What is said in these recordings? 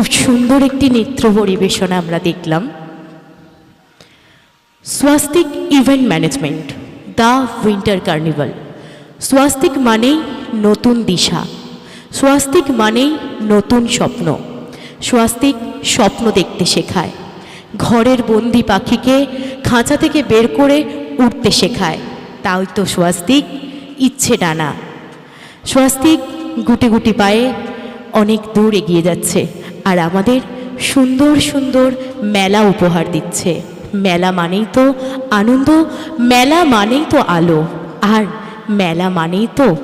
খুব সুন্দর একটি নৃত্য পরিবেশনা আমরা দেখলাম। Swastik event management the winter carnival Swastik মানেই নতুন দিশা। স্বাস্তিক মানেই নতুন স্বপ্ন। স্বাস্তিক স্বপ্ন দেখতে শেখায়। ঘরের বন্দি পাখিকে খাঁচা থেকে বের করে উঠতে শেখায়। তাই তো স্বাস্তিক ইচ্ছে ডানা স্বাস্তিক গুটি গুটি পায়ে অনেক দূর এগিয়ে যাচ্ছে। আর আমাদের সুন্দর সুন্দর মেলা উপহার দিচ্ছে। মেলা মানেই তো আনন্দ, মেলা মানেই তো আলো। আর মেলা মানেই তো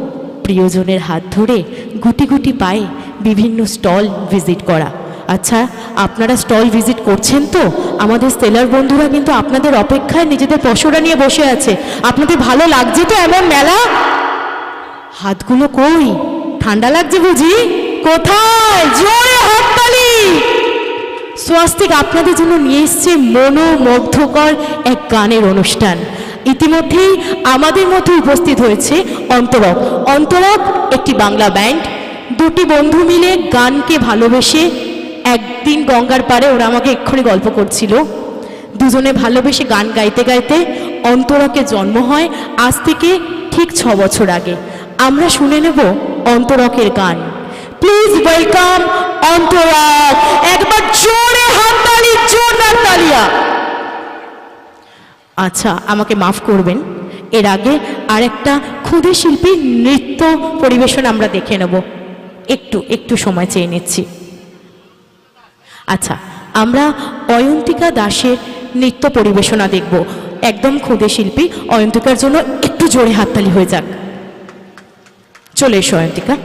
প্রিয়জনের হাত ধরে গুটি গুটি পায়ে বিভিন্ন স্টল ভিজিট করা। আচ্ছা আপনারা স্টল ভিজিট করছেন তো? আমাদের সেলার বন্ধুরা কিন্তু আপনাদের অপেক্ষায় নিজেদের পশরা নিয়ে বসে আছে। আপনাদের ভালো লাগছে তো এমন মেলা? হাতগুলো কই? ঠান্ডা লাগছে বুঝি? কোথায়? জোরে হাততালি স্বাস্তিক আপনাদের জন্য নিয়ে এসছে মনোমুগ্ধকর এক গানের অনুষ্ঠান। ইতিমধ্যেই আমাদের মধ্যে উপস্থিত হয়েছে অন্তরক। অন্তরক একটি বাংলা ব্যান্ড। দুটি বন্ধু মিলে গানকে ভালোবেসে একদিন গঙ্গার পারে ওরা আমাকে এক্ষুনি গল্প করছিল। দুজনে ভালোবেসে গান গাইতে গাইতে অন্তরকে জন্ম হয় আজ থেকে ঠিক ছ বছর আগে। আমরা শুনে নেব অন্তরকের গান। প্লিজ ওয়েলকাম অন্তরক একবার জোরে হাততালি জোরদার তালিয়া। আচ্ছা আমাকে মাফ করবেন। এর আগে আরেকটা ক্ষুদে শিল্পীর নৃত্য পরিবেশন আমরা দেখে নেব। একটু একটু সময় চেয়ে নিচ্ছি। আচ্ছা আমরা অয়ন্তিকা দাসের নৃত্য পরিবেশনা দেখব। একদম ক্ষুদে শিল্পী, অয়ন্তিকার জন্য একটু জোরে হাততালি হয়ে যাক। চলে এসো, অয়ন্তিকা।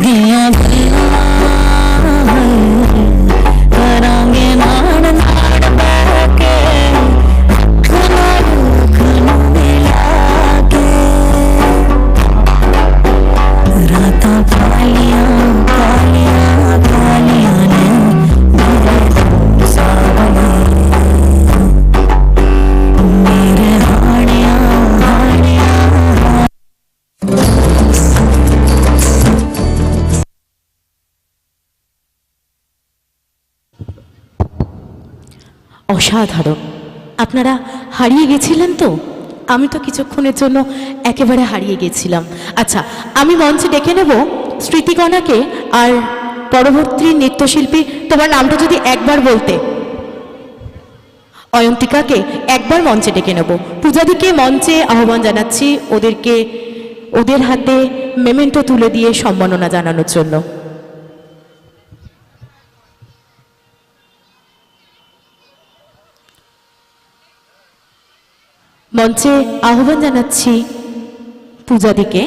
dinheiro. অসাধারণ। আপনারা হারিয়ে গেছিলেন তো? আমি তো কিছুক্ষণের জন্য একেবারে হারিয়ে গেছিলাম। আচ্ছা আমি মঞ্চে ডেকে নেব স্মৃতিকণাকে আর পরবর্তী নৃত্যশিল্পী, তোমার নামটা যদি একবার বলতে। অয়ন্তিকাকে একবার মঞ্চে ডেকে নেব। পূজাদিকে মঞ্চে আহ্বান জানাচ্ছি ওদেরকে, ওদের হাতে মেমেন্টো তুলে দিয়ে সম্মাননা জানানোর জন্য। মঞ্চে আহ্বান জানাচ্ছি পূজাদিকে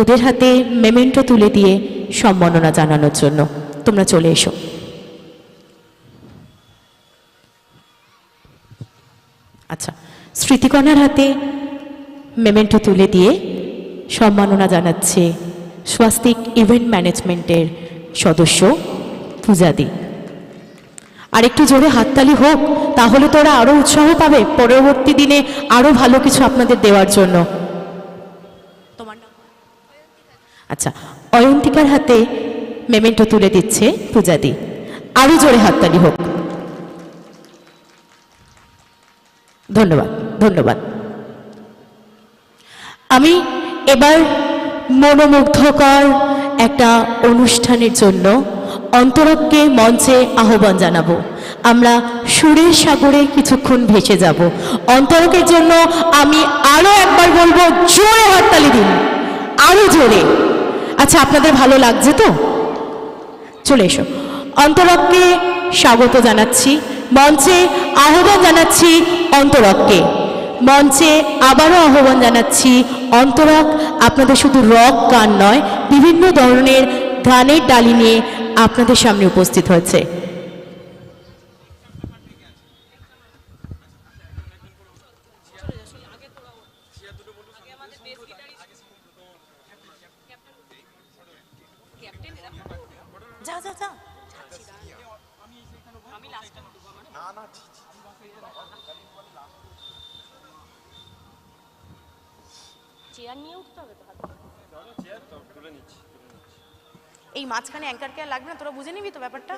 ওদের হাতে মেমেন্টো তুলে দিয়ে সম্মাননা জানানোর জন্য। তোমরা চলে এসো। আচ্ছা স্মৃতিকণার হাতে মেমেন্টো তুলে দিয়ে সম্মাননা জানাচ্ছে স্বাস্তিক ইভেন্ট ম্যানেজমেন্টের সদস্য পূজাদি। আর একটু জোরে হাততালি হোক তাহলে তোরা আরও উৎসাহ পাবে পরবর্তী দিনে আরও ভালো কিছু আপনাদের দেওয়ার জন্য। তোমার আচ্ছা অয়ন্তিকার হাতে মেমেন্টো তুলে দিচ্ছে পূজাদি। আরও জোরে হাততালি হোক। ধন্যবাদ ধন্যবাদ। আমি এবার মনোমুগ্ধকর একটা অনুষ্ঠানের জন্য অন্তরককে মঞ্চে আহ্বান জানাব। আমরা সুরের সাগরে কিছুক্ষণ ভেসে যাব। অন্তরকের জন্য আমি আরও একবার বলব, জোরে হরতালি দিন। আরও জোরে। আচ্ছা আপনাদের ভালো লাগছে তো? চলে এসো। অন্তরককে স্বাগত জানাচ্ছি। মঞ্চে আহ্বান জানাচ্ছি অন্তরককে। মঞ্চে আবারও আহ্বান জানাচ্ছি অন্তরক, আপনাদের শুধু রক গান নয়, বিভিন্ন ধরনের গানের ডালি নিয়ে আপনাদের সামনে উপস্থিত হয়েছে। যা যা যা। চেয়ার নিয়ে উঠতে হবে তো এই মাঝখানে অ্যাঙ্কার আর লাগবে না? তোরা বুঝে নিবি তো ব্যাপারটা?